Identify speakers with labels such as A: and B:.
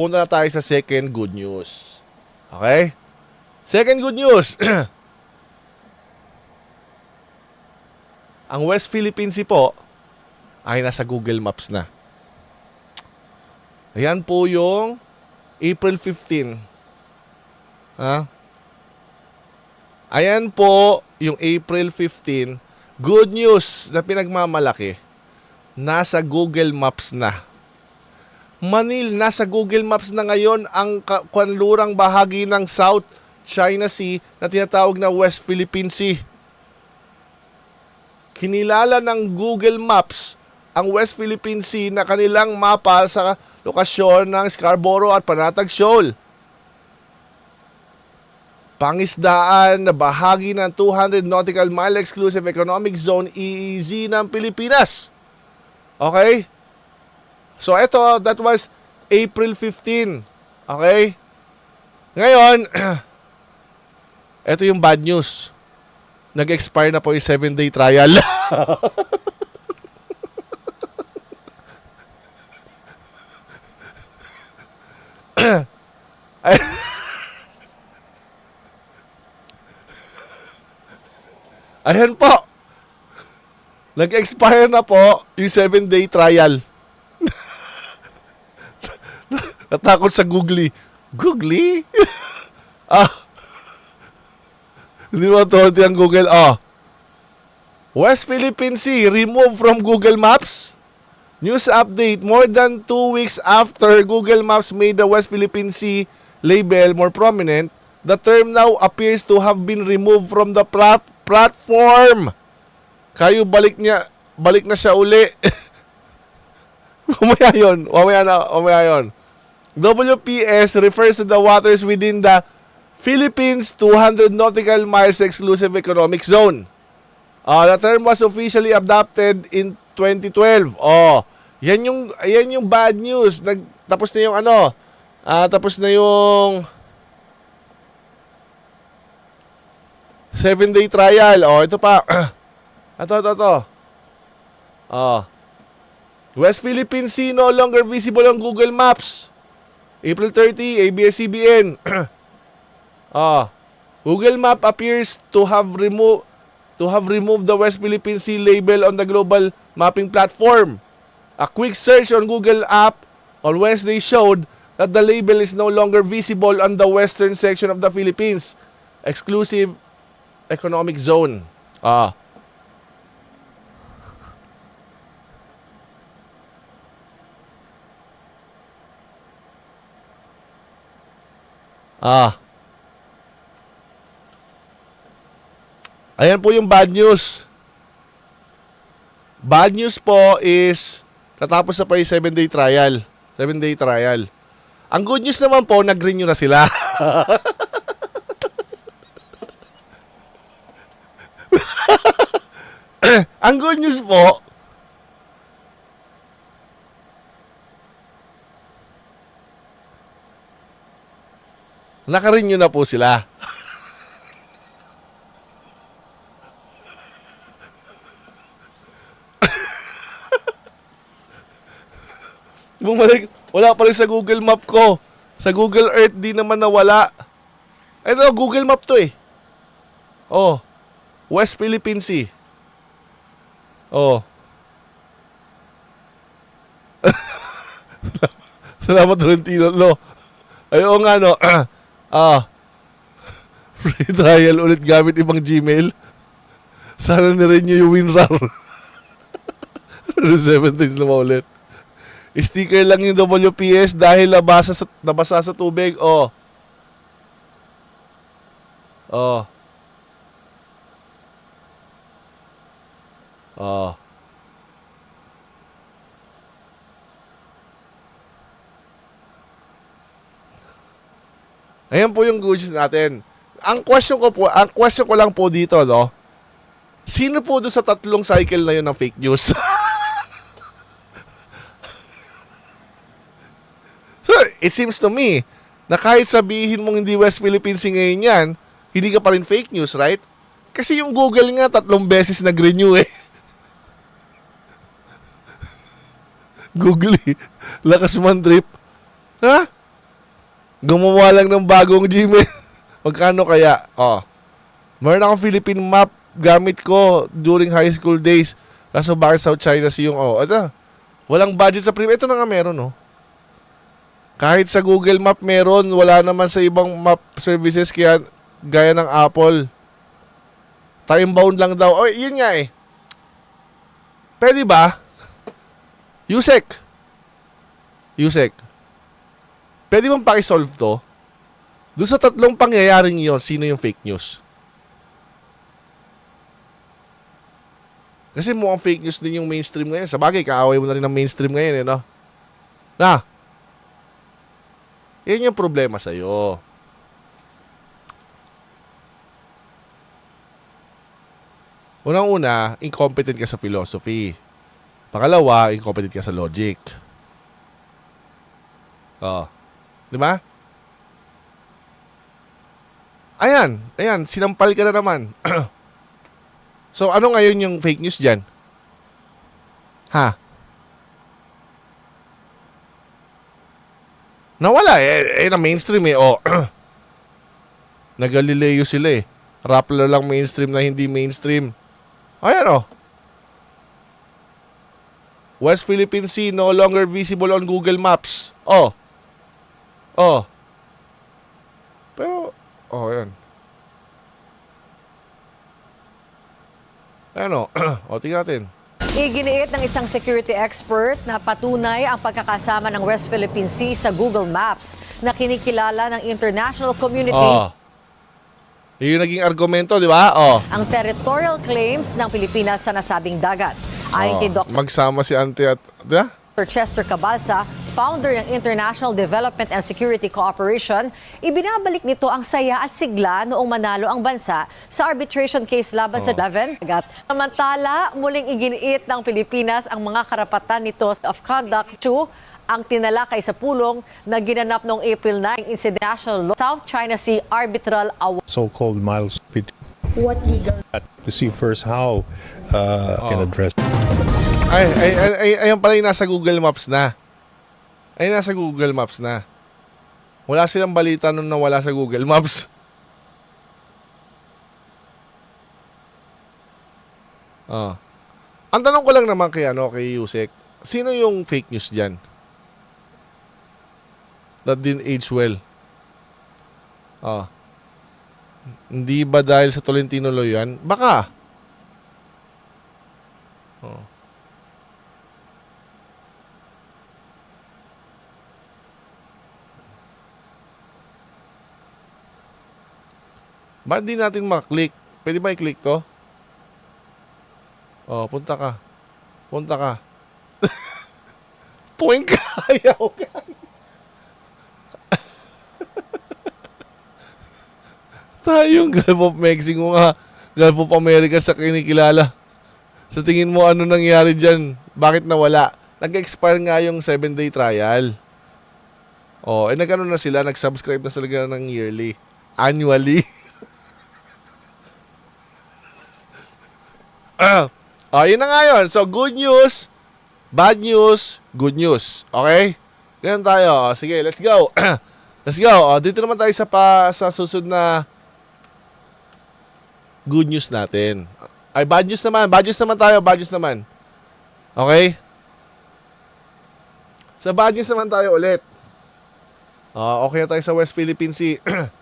A: punta na tayo sa second good news. Okay? Second good news. Ang West Philippine Sea po ay nasa Google Maps na. Ayan po yung April 15. Ha? Ayan po yung April 15. Good news na pinagmamalaki. Nasa Google Maps na. Manil, nasa Google Maps na ngayon ang ka- kanlurang bahagi ng South China Sea na tinatawag na West Philippine Sea. Kinilala ng Google Maps ang West Philippine Sea na kanilang mapa sa lokasyon ng Scarborough at Panatag Shoal. Pangisdaan na bahagi ng 200 nautical mile exclusive economic zone EEZ ng Pilipinas. Okay? So ito, that was April 15. Okay? Ngayon, ito yung bad news. Nag-expire na po yung 7-day trial. Ay- Ayan po. Nag-expire na po yung 7-day trial. Natakot sa Googly. Googly? ah. Hindi mo ito ang Google. Ah. West Philippine Sea removed from Google Maps. News update. More than two weeks after Google Maps made the West Philippine Sea label more prominent, the term now appears to have been removed from the plat- platform. Kayo balik niya, balik na siya uli. Mamaya yun. Mamaya na, mamaya yun. WPS refers to the waters within the Philippines 200 nautical miles exclusive economic zone. Uh, the term was officially adopted in 2012. Oh, yan yung yan yung bad news. Nag tapos na yung ano? Ah, tapos na yung 7 day trial. Oh, ito pa. ito, ito, ito. Oh. West Philippine Sea no longer visible on Google Maps. April 30, ABS-CBN. ah. Google Map appears to have removed to have removed the West Philippine Sea label on the global mapping platform. A quick search on Google app on Wednesday showed that the label is no longer visible on the western section of the Philippines exclusive economic zone. Ah. Ah. Ayan po yung bad news. Bad news po is natapos na pa yung 7-day trial. 7-day trial. Ang good news naman po, nag-renew na sila. Ang good news po, naka-renew na po sila. Bumalik, wala pa rin sa Google Map ko. Sa Google Earth, di naman nawala. Ito, Google Map to eh. Oh, West Philippine Sea. Oh. Salamat, Trentino. No. Ayun nga, no. ah. Free trial ulit gamit ibang Gmail. Sana nirenew yung WinRAR. 7 days na ulit. Sticker lang yung WPS dahil nabasa sa, nabasa sa tubig. Oh. Oh. Oh. Ayan po yung good natin. Ang question ko po, ang question ko lang po dito, no? Sino po doon sa tatlong cycle na yun ng fake news? So, it seems to me na kahit sabihin mong hindi West Philippine Sea ngayon yan, hindi ka pa rin fake news, right? Kasi yung Google nga tatlong beses nag-renew eh. Google eh. Lakas man trip. Ha? Gumawa lang ng bagong Gmail. Magkano kaya? Oh. Meron akong Philippine map gamit ko during high school days. Kaso bakit South China Sea yung oh. Ito, walang budget sa premium. Ito na nga meron, no? Kahit sa Google Map meron, wala naman sa ibang map services kaya gaya ng Apple. Time bound lang daw. Oh, yun nga eh. Pwede ba? Yusek. Yusek. Pwede bang pakisolve to? Doon sa tatlong pangyayaring yon, sino yung fake news? Kasi mukhang fake news din yung mainstream ngayon. Sa bagay, kaaway mo na rin ng mainstream ngayon, eh, no? Na, yan yung problema sa'yo. Unang-una, incompetent ka sa philosophy. Pangalawa, incompetent ka sa logic. Oh. Di ba? Ayan, ayan, sinampal ka na naman. so, ano ngayon yung fake news dyan? Ha? Nawala eh, eh na mainstream eh. Oh. Nagalileo sila eh. Rappler lang mainstream na hindi mainstream. Ayan oh. West Philippine Sea no longer visible on Google Maps. Oh. Oh. Pero, oh, ayan. Ano? o, tingnan natin.
B: Iginiit ng isang security expert na patunay ang pagkakasama ng West Philippine Sea sa Google Maps na kinikilala ng international community
A: Oh. Yun yung naging argumento, di ba? Oh.
B: ang territorial claims ng Pilipinas sa nasabing dagat. Ayon kay
A: Oh.
B: Dr.
A: Magsama si Ante at... Di ba?
B: Chester Cabalsa, founder ng International Development and Security Cooperation, ibinabalik nito ang saya at sigla noong manalo ang bansa sa arbitration case laban sa 11. Samantala, muling iginiit ng Pilipinas ang mga karapatan nito of conduct to ang tinalakay sa pulong na ginanap noong April 9 in International Law South China Sea Arbitral Award.
C: so-called miles between
B: What legal?
C: to see first how uh, can
A: Oh.
C: address
A: Ay, ay, ay, ay, ayun pala yung nasa Google Maps na. Ay, nasa Google Maps na. Wala silang balita nung nawala sa Google Maps. Ah. Ang tanong ko lang naman kay ano kay Yusek, sino yung fake news diyan? That didn't age well. Ah. Hindi ba dahil sa Tolentino Law yan? Baka. Oh. Ba't di natin maklik? Pwede ba i-click to? Oh, punta ka. Punta ka. Tuwing kayaw ka. Tayong Gulf of Mexico nga. Gulf of America sa kinikilala. Sa tingin mo ano nangyari dyan? Bakit nawala? Nag-expire nga yung 7-day trial. Oh, eh nagano na sila, nag-subscribe na sila ng yearly. Annually. oh, yun na nga yun. So, good news, bad news, good news. Okay? Ganun tayo. O, Sige, let's go. let's go. O, dito naman tayo sa, pa, sa susunod na good news natin. Ay, bad news naman. Bad news naman tayo. Bad news naman. Okay? Sa bad news naman tayo ulit. Ah, okay na tayo sa West Philippine Sea.